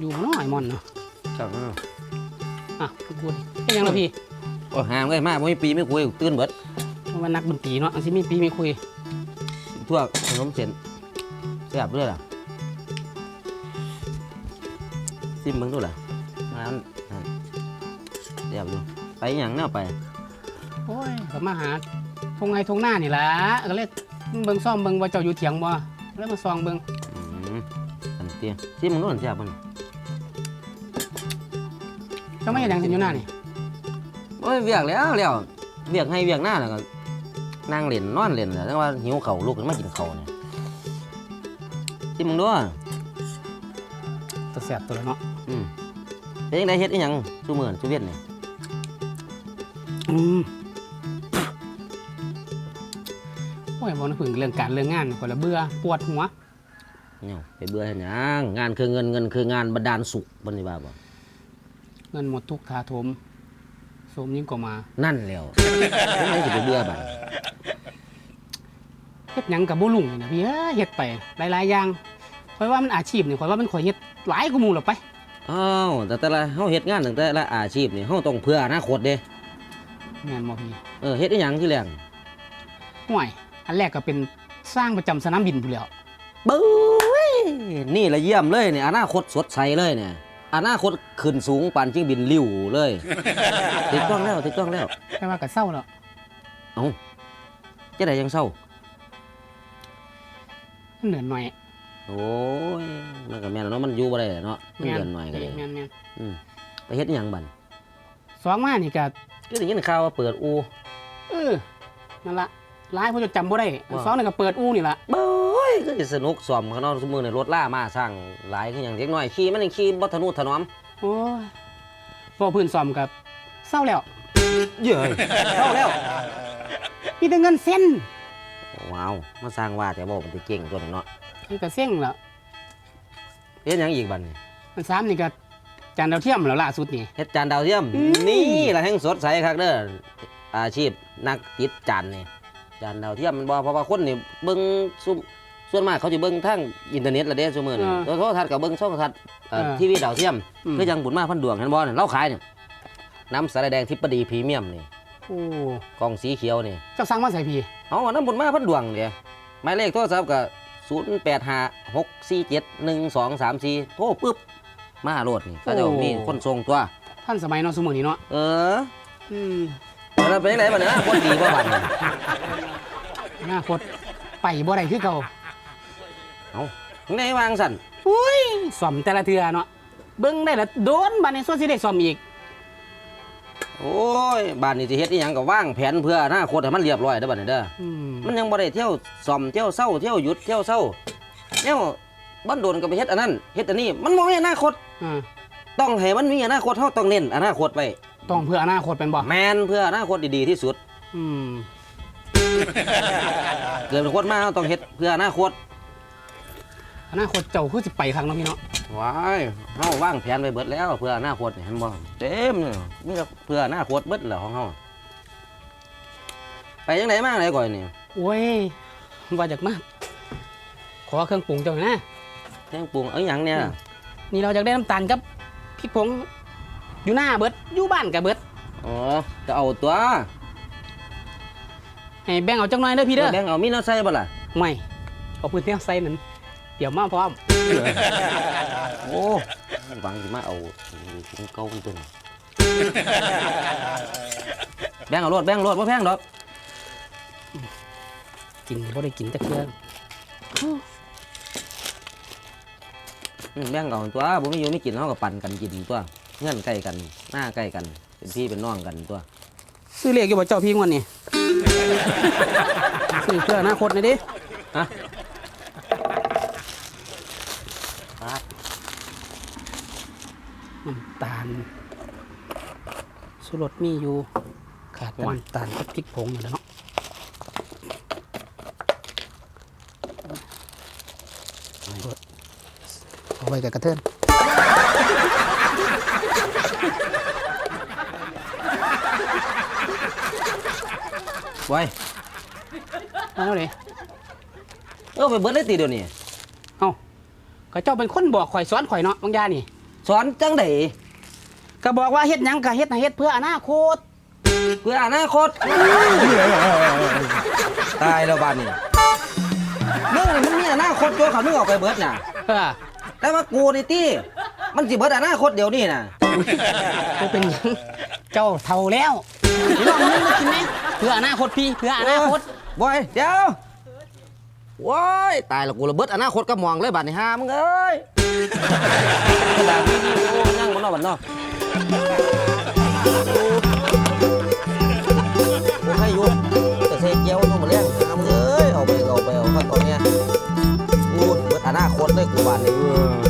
อยู่บ่เน้อยมอนเนาะจังเนาะอะพูดพูดเป็นยังล่ะพี่โอ้ห่างเลยมาบ่มีปีไม่คุยตื่นเบิดว่านักดนตรีเนาะอันสิมีปีมีคุยทั่วขนมเส้นแซ่บด้วยล่ะซิมเบิ่งดูล่ะน้ำนั่นแซ่บอยู่ไปหยังแนวไปโอ้ยก็มาหาทงไงทงหน้านี่ล่ะก็เลยเบิ่งซ่อมเบิ่งว่าเจ้าอยู่เถียงบ่แล้วมาซองเบิ่งอืมอันเตี้ยซิมเบิ่งดูอันแซ่บมัน เจ้าไม่เห็นหยังสิอยู่หน้านี่โอ้ยเวียกแล้วแล้วเวียกให้เวียกหน้าแล้วก็นั่งเล่นนอนเล่นแหละแต่ว่าหิวเข่าวลุกขึ้นมากินเข่าวเนี่ยซิมมึงด้วยตัวแซ่บตัวละเนาะอืมเป็นยังไงเฮ็ดอีหยังชูมือนชูเวียนนี่อืมโอ้ยบ่นึกถึงเรื่องการเรื่องงานคนละเบื่อปวดหัว เนี่ยไปเบื่อเฮ็ดหยังงานคือเงินเงินคืองานบันดาลสุขบันนี้ว่าบ่ เงินหมดทุกทาถมสมยิ่งกว่ามานั่นแล้วเป็นไงสิไปเบื่อบัดเฮ็ดหยังกับบ่ลุงนี่นะพี่เอ้ยเฮ็ดไปหลายๆอย่างข่อยว่ามันอาชีพนี่ข่อยว่ามันข่อยเฮ็ดหลายกว่าหมู่หรอกไป อ้าวแต่แต่ละเฮาเฮ็ดงานตั้งแต่ละอาชีพนี่เฮาต้องเพื่ออนาคตเด้แม่นบ่พี่เออเฮ็ดอีหยังที่แรงห่วย อันแรกก็เป็นสร้างประจำสนามบินพู้นแหล้วบึ้ยนี่ละเยี่ยมเลยเนี่ยอนาคตสดใสเลยเนี่ย อนาคตขึ้นสูงปานจิงบินลิ่วเลยถูกต้องแล้วถูกต้องแล้วแต่ว่าก็เศร้าแล้วเอ้าจะได้ยังเศร้า มันเหนื่อยหน่อยโอ้ยมันก็แม่นแล้วเนาะมันอยู่บ่ได้เนาะมันเดือนหน่อยก็ได้แม่นแม่นอืมไปเฮ็ดอีหยังบัดสองมานี่ก็ก็ได้ยินข่าวว่าเปิดอูเออนั่นละหลายเพราะจะจำบ่ได้ว่าสองนี่ก็เปิดอู่นี่ละเบ้ ยก็สิสนุกซ้อมเขาเนาะซุมื้อนี่รถล่ามาสร้างหลายคือหยังเด็กน้อยขี่มันยังขี่บ่ทะนุถนอมโอ้ยพอพื้นซ่อมกับเศร้าแล้วเย้ยเข้าแล้วมีแต่เงินเส้นว้าวมาสร้างว่าแต่บ่มันสิเก่งตัวนี้เนาะนี่ก็เส้งแล้วเฮ็ดหยังอีกบัดนี้มันสามนี่ก็จานดาวเทียมแล้วล่าสุดนี่ เฮ็ดจานดาวเทียมอืม นี่ละแห่งสดใสคักเด้ออาชีพนักติดจานนี่จานดาวเทียมมันบ่เพราะว่าคนนี่เบิ่งซุม ส่วนมากเขาจะเบิ่งทางอินเทอร์เน็ตละเด้ซุมื้อนี่โทรทัศน์ก็เบิ่งช่องโทรทัศน์เอ่อทีวีดาวเทียมมคือยังบุญมาพันดวงเห็นบ่เนี่ยเราขายเนี่ยน้ำสาลายแดงทิพดีพรีเมียมนี่โอ้กล่องสีเขียวนี่เจ้าสั่งมาใส่พี่เอาน้ำบุญมาพันดวงเดียหมายเลขโทรศัพท์ก็0 8 5 6 4 7 1 2 3 4โทรปุ๊บมาโหลดนี่เขาจะมีคนส่งตัว ท่านสมัยเนาะสมัยนี้เนาะเอออืมแล้วเป็นยังไงบ้างเนี่ยคนดีกว่าบัดนี้อนาคตไปบ่ได้คือเก่า ในวางสั่นอุ้ยซ่อมแต่ละเทื่อเนาะเบิ่งได้ละโดนบัดนี้ส่วนสิได้ซ่อมอีก โอ้ยบ้านนี้สิเฮ็ดอีหยังก็วางแผนเพื่ออนาคตให้มันเรียบร้อยเด้อบัดนี้เด้ออืมมันยังบ่ได้เที่ยวซ่อมเที่ยวเศร้าเที่ยวหยุดเที่ยวเศร้าแนวบ้านโดนก็ไปเฮ็ดอันนั้นเฮ็ดอันนี้มันบ่มีอนาคต อ่าต้องให้มันมีอนาคตเฮาต้องเน้นอนาคตไว้ต้องเพื่ออนาคตเป็นบ่แมนเพื่ออนาคตดีๆที่สุด อืม เกิดเป็นคนมาเราต้องเฮ็ดเพื่ออนาคต อนาคตเจ้าคือสิไปครั้งเนาะพี่เนาะว้ายเฮาวางแผนไว้เบิดแล้ว เพื่ออนาคตนี่เห็นบ่เต็มเลยมีแต่เพื่ออนาคตเบิดแล้วของเฮาไปจังไดมาไหนก่อนนี่โอ้ยว่าจากมาขอเครื่องปรุงเจ้าหน่อยนะแตงปรุงเอาหยังเนี่ยนี่เราจะได้น้ำตาลกับพริกผงอยู่หน้าเบิดอยู่บ้านกับเบิดอ๋อจะเอาตัวให้แบ่งเอาจังหน่อยเด้อพี่เด้อแบ่งเอามีน้ำใส่บ่ล่ะไม่เอาพื้นที่ใส่นั้น เดี๋ยวมาพร้อม โอ้หวังสิมาเอากินเก่าตัวนี้แบ่งเอารถแบ่งเอารถบ่แพงดอกกินบ่ได้กินแต่เครื่องอืมแบ่งเอาตัวบ่มีอยู่มีกินเฮาก็ปั่นกันกินตัวเงื่อนใกล้กันหน้าใกล้กัน เป็นพี่เป็นน้องกันตัวซื้อเลขอยู่บ่เจ้าพี่งวันนี้ ซื้อเพื่ออนาคตนี่ดิฮะ น้ำตาลสุรสมีอยู่ ขาดแต่น้ำตาลกับพริกผงนี่แหละเนาะเอาไว้กับกระเทินไว้เอาเลยเออไปเบิดเลยตีเดี๋ยวนี้เอาก็เจ้าเป็นคนบอกข่อยสอนข่อยเนาะบางอยางนี่ สอนจังไดก็บอกว่าเฮ็ดหยังก็เฮ็ดให้เฮ็ดเพื่ออนาคต เพื่ออนาคตตายแล้วบ้านนี่มึงนี่มันมีอนาคตตัวเขามึงออกไปเบิดน่ะ เออแต่ว่ากูนี่ตี้มันสิเบิดอนาคตเดี๋ยวนี้น่ะกูเป็นหยังเจ้าเฒ่าแล้วพี่น้องมึงมากินไหมเพื่ออนาคตพี่เพื่ออนาคตบอยเดี๋ยว ว้ายตายแล้วกูระเบิดอนาคตก็มองเลยบัดนี้ห้ามึงเอ้ยกระดานี่นี่โอ้นั่งบนนอกบนนอกกูให้ยุ่งแต่เซเกียวนู่นมาเลี้ยงห้ามึงเอ้ยเอาไปเอาไปเอาขั้นตอนเนี้ยกูเบิดอนาคตเลยกูบัดนี้